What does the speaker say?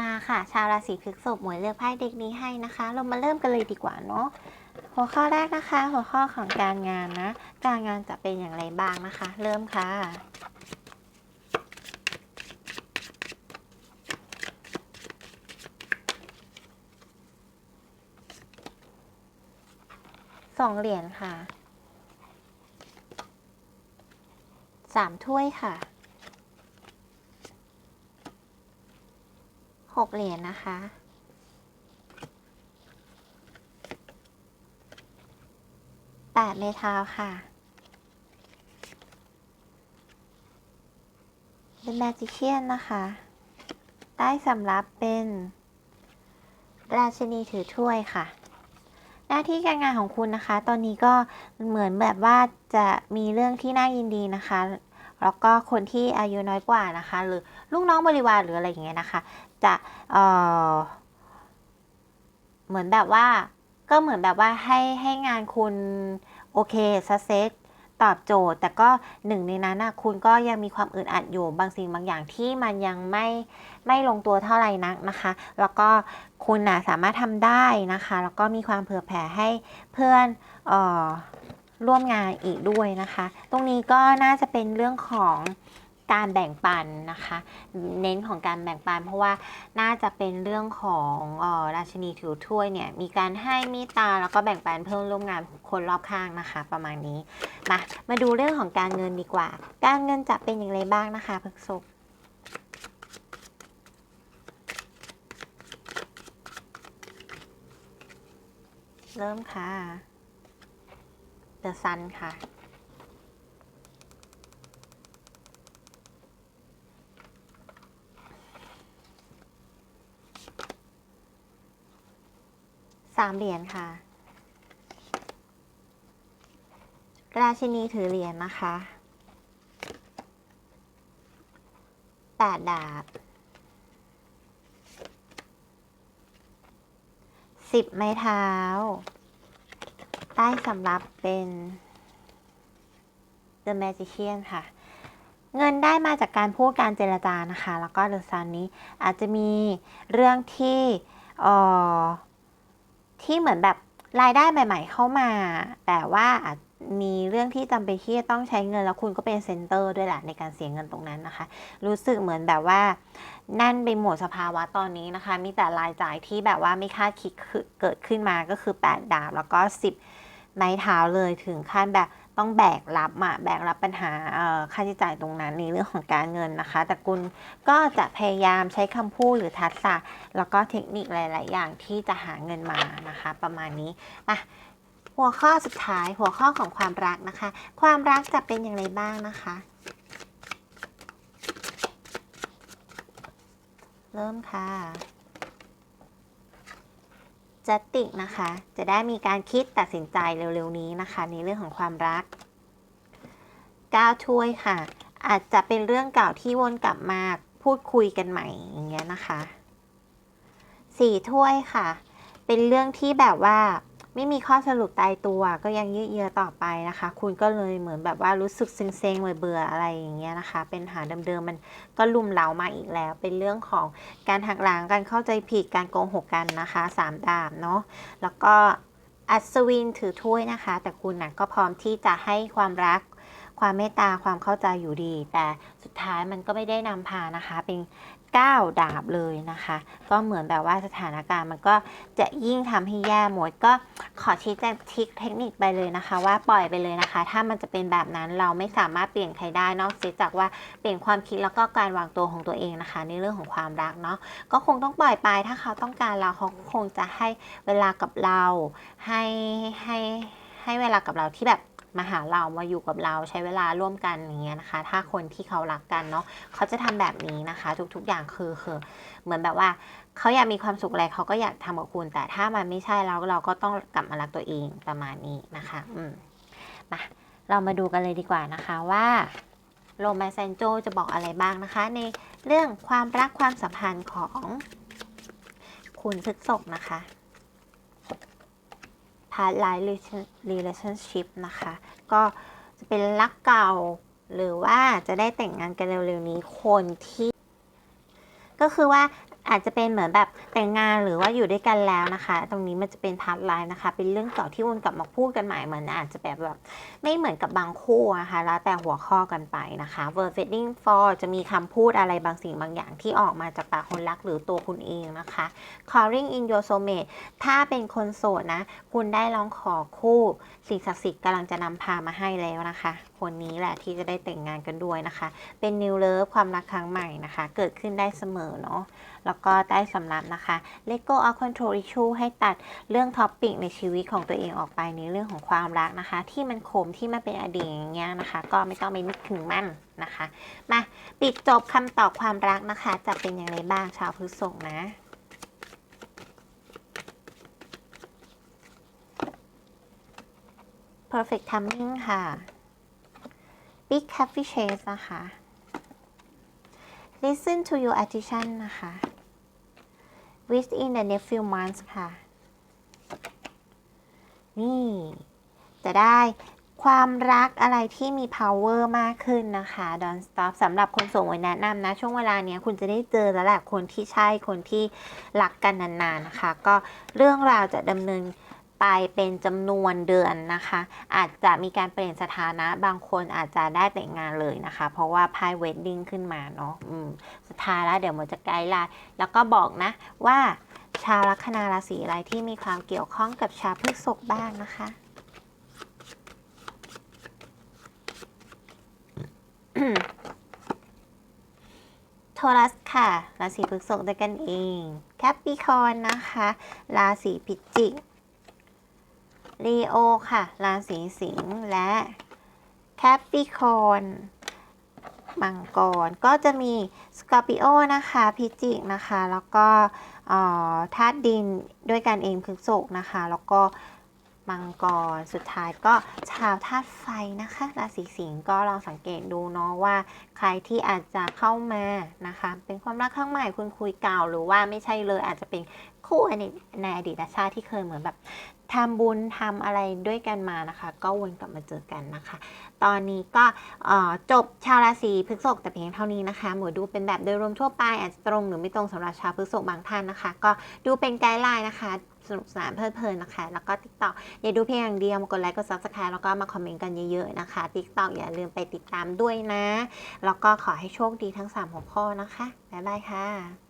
มาค่ะ ชาวราศีพฤษภหมวยเลือกไพ่เด็กนี้ให้นะคะ เรามาเริ่มกันเลยดีกว่าเนาะหัวข้อแรกนะคะ หัวข้อของการงานนะ การงานจะเป็นอย่างไรบ้างนะคะ เริ่มค่ะสองเหรียญค่ะสามถ้วยค่ะ กเหรียญนะคะ แปดเมทาวค่ะ เป็นแมจิเชียนนะคะ ได้สำรับเป็น ราชินีถือถ้วยค่ะ หน้าที่การงานของคุณนะคะ ตอนนี้ก็เหมือนแบบว่าจะมีเรื่องที่น่ายินดีนะคะแล้วก็คนที่อายุน้อยกว่านะคะ หรือลูกน้องบริวารหรืออะไรอย่างเงี้ยนะคะ จะเออเหมือนแบบว่า ก็เหมือนแบบว่าให้ให้งานคุณโอเคซักเซตตอบโจทย์ แต่ก็หนึ่งในนั้นนะคุณก็ยังมีความอึดอัดอยู่บางสิ่งบางอย่างที่มันยังไม่ไม่ลงตัวเท่าไหร่นักนะคะ แล้วก็คุณนะสามารถทำได้นะคะ แล้วก็มีความเผื่อแผ่ให้เพื่อนออร่วมงานอีกด้วยนะคะ ตรงนี้ก็น่าจะเป็นเรื่องของ การแบ่งปันนะคะ เน้นของการแบ่งปัน เพราะว่าน่าจะเป็นเรื่องของออราชินีถือถ้วยเนี่ยมีการให้มีตาแล้วก็แบ่งปันเพิ่มร่วมงานคนรอบข้างนะคะ ประมาณนี้มามาดูเรื่องของการเงินดีกว่า การเงินจะเป็นอย่างไรบ้างนะคะพฤกษภเริ่มค่ะ The Sun ค่ะ สามเหรียญค่ะ ราชินีถือเหรียญนะคะแปดดาบสิบไม้เท้า ใต้สำรับเป็น The Magician ค่ะ เงินได้มาจากการพูดการเจรจานะคะ แล้วก็เดอะซันนี้อาจจะมีเรื่องที่เอ่อ ที่เหมือนแบบรายได้ใหม่ ๆ เข้ามา แต่ว่าอาจมีเรื่องที่จำเป็นที่จะต้องใช้เงินแล้วคุณก็เป็นเซนเตอร์ด้วยแหละในการเสียเงินตรงนั้นนะคะ รู้สึกเหมือนแบบว่านั่นไปหมดสภาวะตอนนี้นะคะ มีแต่รายจ่ายที่แบบว่าไม่คาดคิดเกิดขึ้นมาก็คือ 8 ดาบแล้วก็ 10 ไม้เท้าเลยถึงขั้นแบบ ต้องแบกรับอะแบกรับปัญหาค่าใช้จ่ายตรงนั้นในเรื่องของการเงินนะคะ แต่คุณก็จะพยายามใช้คำพูดหรือทักษะแล้วก็เทคนิคหลาย ๆ อย่างที่จะหาเงินมานะคะ ประมาณนี้มาหัวข้อสุดท้ายหัวข้อของความรักนะคะ ความรักจะเป็นอย่างไรบ้างนะคะ เริ่มค่ะ จตติกนะคะ จะได้มีการคิดตัดสินใจเร็วๆนี้นะคะ ในเรื่องของความรักก้าวถ้วยค่ะ อาจจะเป็นเรื่องเก่าที่วนกลับมาพูดคุยกันใหม่อย่างเงี้ยนะคะสี่ถ้วยค่ะ เป็นเรื่องที่แบบว่า ไม่มีข้อสรุปตายตัวก็ยังยืดเยื้อต่อไปนะคะ คุณก็เลยเหมือนแบบว่ารู้สึกเซ็งๆเบื่อๆอะไรอย่างเงี้ยนะคะ เป็นหาเดิมๆมันก็ลุมเล้ามาอีกแล้ว เป็นเรื่องของการหักหลังการเข้าใจผิดการโกหกกันนะคะสามดาบเนาะแล้วก็อัศวินถือถ้วยนะคะ แต่คุณนะก็พร้อมที่จะให้ความรักความเมตตาความเข้าใจอยู่ดี แต่สุดท้ายมันก็ไม่ได้นำพานะคะ เป็น ก้าดาบเลยนะคะ ก็เหมือนแบบว่าสถานการณ์มันก็จะยิ่งทำให้แย่หมดก็ขอชี้แจงทิคเทคนิคไปเลยนะคะ ว่าปล่อยไปเลยนะคะ ถ้ามันจะเป็นแบบนั้นเราไม่สามารถเปลี่ยนใครได้นอกเสียจากว่าเปลี่ยนความคิดแล้วก็การวางตัวของตัวเองนะคะ ในเรื่องของความรักเนาะก็คงต้องปล่อยไปถ้าเขาต้องการเราเขาคงจะให้เวลากับเรา ให้ให้ให้เวลากับเราที่แบบ มาหาเรามาอยู่กับเราใช้เวลาร่วมกันอย่างเงี้ยนะคะ ถ้าคนที่เขารักกันเนาะเขาจะทำแบบนี้นะคะ ทุกๆอย่างคือคือ เหมือนแบบว่าเขาอยากมีความสุขอะไรเขาก็อยากทำกับคุณ แต่ถ้ามันไม่ใช่แล้วเราก็ต้องกลับมารักตัวเองประมาณนี้นะคะ อืมมาเรามาดูกันเลยดีกว่านะคะว่าโรมนเซนโจจะบอกอะไรบ้างนะคะ ในเรื่องความรักความสัมพันธ์ของคุณพฤกษกนะคะ past life relationship นะคะ ก็จะเป็นรักเก่า หรือว่าจะได้แต่งงานกันเร็วๆนี้คนที่ ก็คือว่า อาจจะเป็นเหมือนแบบแต่งงานหรือว่าอยู่ด้วยกันแล้วนะคะ ตรงนี้มันจะเป็นพาร์ทไลน์นะคะ เป็นเรื่องเก่าที่วนกลับมาพูดกันใหม่เหมือนอาจจะแบบแบบไม่เหมือนกับบางคู่นะคะ แล้วแต่หัวข้อกันไปนะคะ verb wedding for จะมีคำพูดอะไรบางสิ่งบางอย่างที่ออกมาจากปากคนรักหรือตัวคุณเองนะคะ calling in your soulmate ถ้าเป็นคนโสดนะ คุณได้ลองขอคู่สิ่งศักดิ์สิทธิ์กำลังจะนำพามาให้แล้วนะคะ คนนี้แหละที่จะได้แต่งงานกันด้วยนะคะ เป็น new love ความรักครั้งใหม่นะคะ เกิดขึ้นได้เสมอเนาะแล้วก็ได้สำหรับนะคะ let go of control issue ให้ตัดเรื่องท็อปปิกในชีวิตของตัวเองออกไปในเรื่องของความรักนะคะ ที่มันขมที่มันเป็นอดีตอย่างเงี้ยนะคะ ก็ไม่ต้องไปนึกถึงมันนะคะ มาปิดจบคำตอบความรักนะคะ จะเป็นอย่างไรบ้างชาวพฤษภนะ perfect timing ค่ะ big happy chase นะคะ listen to your attention นะคะ within the next few months ค่ะ นี่ จะได้ความรักอะไรที่มี power มากขึ้นนะคะ don't stop สำหรับคนโส่งไว้แนะนำนะ ช่วงเวลาเนี้ยคุณจะได้เจอแล้วแหละคนที่ใช่คนที่รักกันนานๆนะคะ ก็เรื่องราวจะดำเนิน ไปเป็นจำนวนเดือนนะคะ อาจจะมีการเปลี่ยนสถานะบางคนอาจจะได้แต่งงานเลยนะคะ เพราะว่าไพ่เวดดิ้งขึ้นมาเนาะสุดท้ายแล้วเดี๋ยวมันจะไกด์ไลน์แล้วก็บอกนะว่าชาวลัคนาราศีอะไรที่มีความเกี่ยวข้องกับชาวพฤษภบ้างนะคะโทรัสค่ะ ราศีพฤษภด้วยกันเอง แคปปิคอนนะคะ ราศีพิจิก ลีโอค่ะ ราศีสิงห์และแคปปิคอนมังกร ก็จะมีสกอร์ปิโอนะคะ พิจิกนะคะ แล้วก็ธาตุดินด้วยกันเองพฤษกนะคะ แล้วก็ มังกร สุดท้ายก็ชาวธาตุไฟนะคะ ราศีสิงห์ก็ลองสังเกตดูเนาะว่า ใครที่อาจจะเข้ามานะคะ เป็นความรักครั้งใหม่คุณคุยเก่าหรือว่าไม่ใช่เลยอาจจะเป็นคู่ในในอดีตชาติที่เคยเหมือนแบบทำบุญทำอะไรด้วยกันมานะคะ ก็วนกลับมาเจอกันนะคะ ตอนนี้ก็จบชาวราศีพฤษภแต่เพียงเท่านี้นะคะ หมวยดูเป็นแบบโดยรวมทั่วไปอาจจะตรงหรือไม่ตรงสำหรับชาวพฤษภบางท่านนะคะ ก็ดูเป็นไกด์ไลน์นะคะ สนุกสนานเพลิดเพลินนะคะ แล้วก็ติ๊กต็อกอย่าดูเพียงอย่างเดียวมากดไลค์กดซับสไครต์แล้วก็มาคอมเมนต์กันเยอะๆนะคะติ๊กต็อกอย่าลืมไปติดตามด้วยนะ แล้วก็ขอให้โชคดีทั้ง 3 หัวข้อนะคะ บ๊ายบายค่ะ